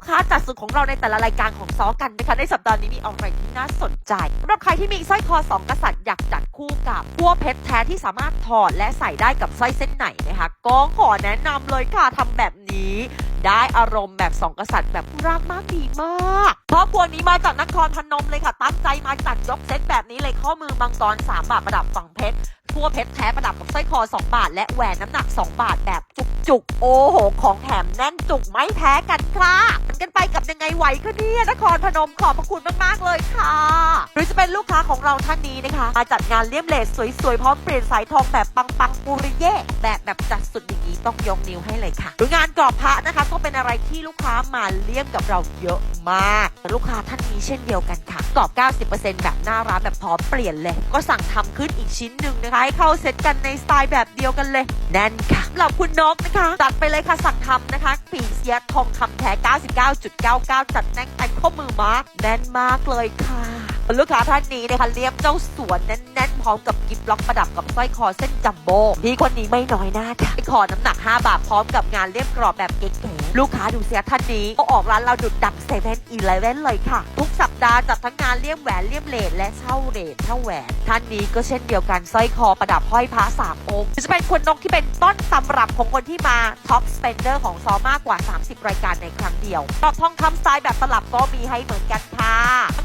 กค้าจัดสุดของเราในแต่ละรายการของซอกันนะคะในสัปดาห์นี้มีอะไรที่น่าสนใจสำหรับใครที่มีสร้อยคอสองกษัตริย์อยากจัดคู่กับพัวเพชรแท้ที่สามารถถอดและใส่ได้กับสร้อยเส้นไหนนะคะก็ขอแนะนำเลยค่ะทำแบบนี้ได้อารมณ์แบบสองกษัตริย์แบบรักมากดีมากครอบครัวนี้มาจากนครพนมเลยค่ะ ตั้งใจมาจัดยกเซตแบบนี้เลยข้อมือมังกร3บาทประดับฝั่งเพชรทั่วเพชรแท้ประดับกับสร้อยคอ 2 บาท และแหวนน้ำหนัก 2 บาทแบบจุก ๆโอ้โห ของแถมแน่นจุกไม่แพ้กันค่ะมันกันไปกับยังไงไหวก็เนี่ยนครพนมขอบพระคุณมาก ๆ เลยค่ะ หรือจะเป็นลูกค้าของเราท่านนี้นะคะ มาจัดงานเลี่ยมเลสสวย ๆ พร้อมเปลี่ยนสายทองแบบปัง ๆปุริเย่แบบแบบจัดสุดอย่างนี้ต้องยกนิ้วให้เลยค่ะหรืองานกรอบพระนะคะ ก็เป็นอะไรที่ลูกค้ามาเลี่ยมกับเราเยอะมาก ลูกค้าท่านนี้เช่นเดียวกัน กรอบ 90%แบบหน้าร้านแบบพร้อมเปลี่ยนเลย ก็สั่งทำขึ้นอีกชิ้นหนึ่งนะคะ ให้เข้าเซตกันในสไตล์แบบเดียวกันเลย แน่นค่ะสำหรับคุณนกนะคะ จัดไปเลยค่ะสั่งทำนะคะปีเสียทองคำแท้ 99.99 จัดแน่นเต็มข้อมือมาแน่นมากเลยค่ะลูกค้าท่านนี้นะคะเลียมเจ้าสวนแน่นๆพร้อมกับกิฟต์ล็อกประดับกับสร้อยคอเส้นจัมโบ้พี่คนนี้ไม่น้อยหน้าค่ะคอน้ำหนัก 5 บาทพร้อมกับงานเลียมกรอบแบบเก๋ๆลูกค้าดูเสียท่านนี้เขาออกร้านเราดุดดังเซเว่นอีเลเว่นเลยค่ะทุก สัปดาห์จัดทั้งงานเลี่ยมแหวนเลี่ยมเลดและเช่าเลดเช่าแหวน ท่านนี้ก็เช่นเดียวกันสร้อยคอประดับห้อยพระสามองค์จะเป็นคนนกที่เป็นต้นตำรับของคนที่มาท็อปสเปนเดอร์ของซอมากกว่า 30 รายการในครั้งเดียวกรอบทองคำสไตล์แบบตลับก็มีให้เหมือนกันค่ะ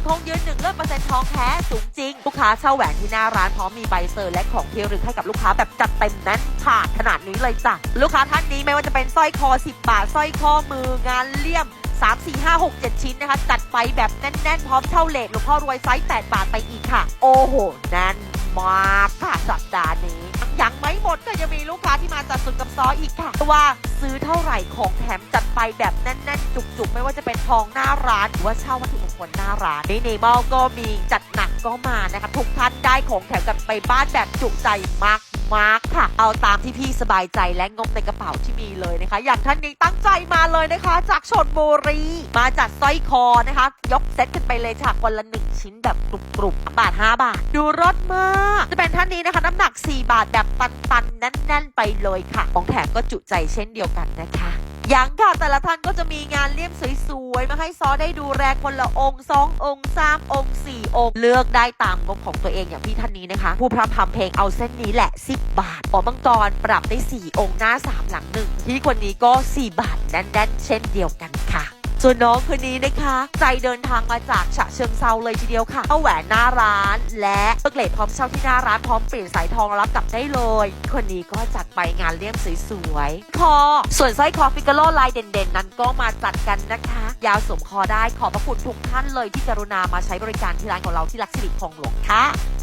ทองยืนหนึ่งเลือดเปอร์เซ็นต์ทองแท้สูงจริง ลูกค้าเช่าแหวนที่หน้าร้านพร้อมมีใบเซอร์และของที่ระลึกให้กับลูกค้าแบบจัดเต็มแน่นค่ะขนาดนี้เลยจ้ะลูกค้าท่านนี้ไม่ว่าจะเป็นสร้อยคอ 10 บาทสร้อยข้อมืองานเลี่ยม 3 4 5 6 7 ชิ้นนะคะ จัดไปแบบแน่น ๆ พร้อมเช่าเลทหลวงพ่อรวยไซส์ 8 บาทไปอีกค่ะ โอ้โห แน่นมากค่ะสัปดาห์นี้ ยังไม่หมดก็ยังมีลูกค้าที่มาจัดสุดกับซออีกค่ะว่าซื้อเท่าไหร่ของแถมจัดไปแบบแน่น ๆ จุก ๆ ไม่ว่าจะเป็นทองหน้าร้าน หรือว่าเช่าวัตถุมงคลหน้าร้านในเนมอลก็มีจัดหนักก็มานะคะทุกท่านได้ของแถมกลับไปบ้านแบบจุใจมาก มากค่ะ เอาตามที่พี่สบายใจและงบในกระเป๋าที่มีเลยนะคะ อย่างท่านนี้ตั้งใจมาเลยนะคะ จากชนบุรี มาจัดสร้อยคอนะคะ ยกเซตกันไปเลยจากวันละหนึ่งชิ้นแบบกรุบๆบาท 5 บาท ดูรสมาก จะเป็นท่านนี้นะคะ น้ำหนัก 4 บาทแบบตันๆแน่นๆไปเลยค่ะ ของแถมก็จุใจเช่นเดียวกันนะคะ ยังค่ะแต่ละท่านก็จะมีงานเลี่ยมสวยๆ มาให้ซอได้ดูแลคนละองค์สององค์สามองค์สี่องค์ เลือกได้ตามงบของตัวเองอย่างพี่ท่านนี้นะคะ ผู้พร่ำทำเพลงเอาเส้นนี้แหละ 10 บาทอ๋อมังกรปรับได้ 4 องค์หน้า 3 หลังหนึ่งที่คนนี้ก็ 4 บาทแน่นๆเช่นเดียวกันค่ะ ส่วนน้องคนนี้นะคะ ใจเดินทางมาจากฉะเชิงเซาเลยทีเดียวค่ะเอาแหวนหน้าร้าน และเกเลทพร้อมเช่าที่หน้าร้านพร้อมเปลี่ยนสายทองรับกลับได้เลย คนนี้ก็จัดไปงานเลี่ยมสวยๆคอส่วนสร้อยคอฟิกาโลลายเด่นๆ นั้นก็มาจัดกันนะคะ ยาวสวมคอได้ขอบพระคุณทุกท่านเลยที่กรุณามาใช้บริการที่ร้านของเราที่ลักษิริคลองหลวงค่ะ